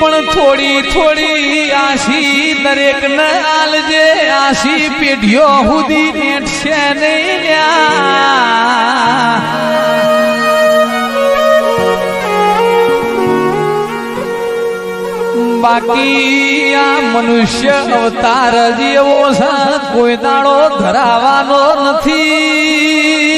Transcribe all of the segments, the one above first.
પણ થોડી થોડી આશી દરેક ને આલજે આશી પેઢીઓ સુધી નેટ છે નહીં બાકી આ મનુષ્ય અવતાર જેવો છે, કોઈ દાડો ધરાવાનો નથી.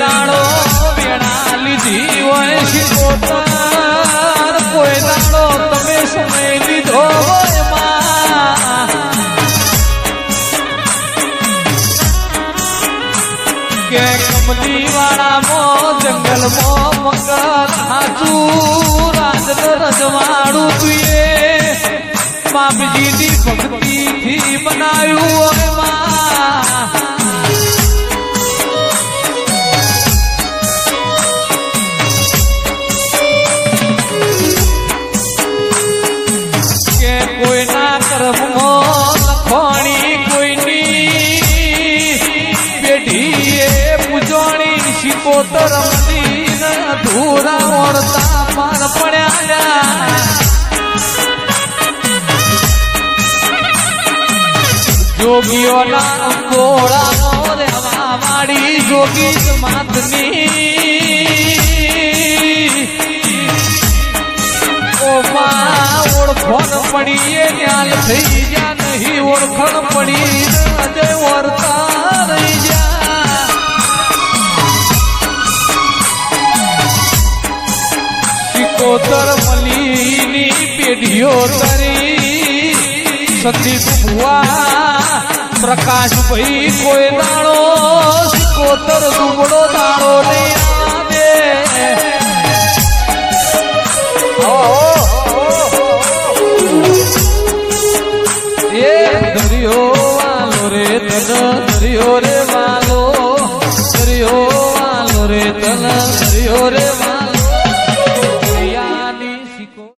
દાડો વેણા લીધી હોય શિકોતર. કોઈ દાડો તમે સમય લીધો હોય કે કમલી વાળામાં જંગલમાં મંગલ હાચું રાજ રજવાડું તુએ બનાવ્યું કોઈના કર્મો લખોણી કોઈની પેઢીએ પૂજોણી શિકોતર મદીન ધૂરા ઓળતા પણ પડ્યા. જોગીઓના રહેવા વાળી જોગી માતની. ઓમાં ઓળખણ પડી એ ન્યાલ થઈ જા નહીં, ઓળખણ પડી અજય વર્તા રહી જા સિકોતર મલીની પેઢીઓ તરી સંદીપ ભુવા પ્રકાશ ભાઈ કોઈ દાણો સિકોતર દુબળો દાણો નહીં દરિયો વાલો રે તન દરિયો રે વાલો. દરિયો વાલો રે તન દરિયો રે વાલો.